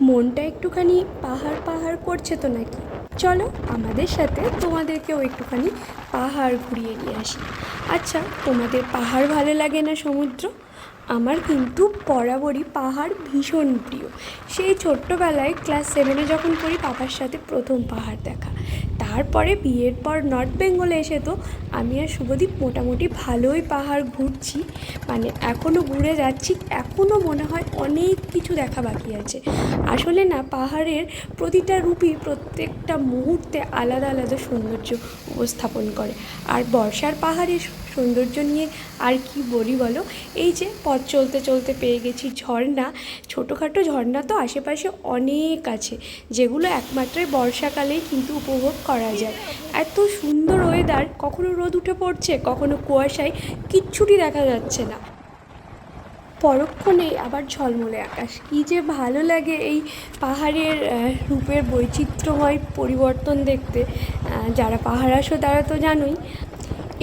মনটা একটুখানি পাহাড় পাহাড় করছে তো নাকি? চলো আমাদের সাথে তোমাদেরকেও একটুখানি পাহাড় ঘুরিয়ে নিয়ে আসি। আচ্ছা তোমাদের পাহাড় ভালো লাগে না সমুদ্র? আমার কিন্তু বরাবরই পাহাড় ভীষণ প্রিয়। সেই ছোট্টবেলায় ক্লাস সেভেনে যখন পড়ি বাবার সাথে প্রথম পাহাড় দেখা। তারপরে বিয়ের পর নর্থ বেঙ্গলে এসে তো আমি আর শুভদীপ মোটামুটি ভালোই পাহাড় ঘুরছি। মানে এখনও ঘুরে যাচ্ছি এখনও মনে হয় অনেক কিছু দেখা বাকি আছে। আসলে না, পাহাড়ের প্রতিটা রূপই প্রত্যেকটা মুহূর্তে আলাদা আলাদা সৌন্দর্য উপস্থাপন করে। আর বর্ষার পাহাড়ের সৌন্দর্য নিয়ে আর কি বলি বলো? এই যে পথ চলতে চলতে পেয়ে গেছি ঝর্ণা। ছোটোখাটো ঝর্ণা তো আশেপাশে অনেক আছে, যেগুলো একমাত্র বর্ষাকালেই কিন্তু উপভোগ করা যায়। এত সুন্দর ওয়েদার কখনো রোদ উঠে পড়ছে, কখনো কুয়াশায়, কিচ্ছুটি দেখা যাচ্ছে না। পরক্ষণে আবার ঝলমলে আকাশ। কী যে ভালো লাগে এই পাহাড়ের রূপের বৈচিত্র্যময় পরিবর্তন দেখতে। যারা পাহাড় আসো তারা তো জানোই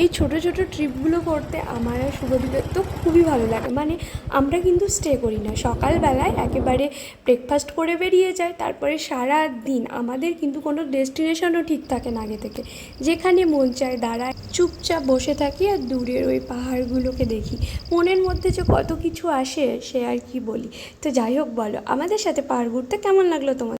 এই ছোটো ছোটো ট্রিপগুলো করতে আমার আর শুভদীপের তো খুবই ভালো লাগে। মানে আমরা কিন্তু স্টে করি না। সকালবেলায় একেবারে ব্রেকফাস্ট করে বেরিয়ে যাই, তারপরে সারা দিন আমাদের কিন্তু কোনো ডেস্টিনেশনও ঠিক থাকে না আগে থেকে। যেখানে মন চায় দাঁড়ায়, চুপচাপ বসে থাকি আর দূরের ওই পাহাড়গুলোকে দেখি। মনের মধ্যে যে কত কিছু আসে, সে আর কি বলি। তো যাই হোক বলো, আমাদের সাথে পাহাড় ঘুরতে কেমন লাগল তোমার?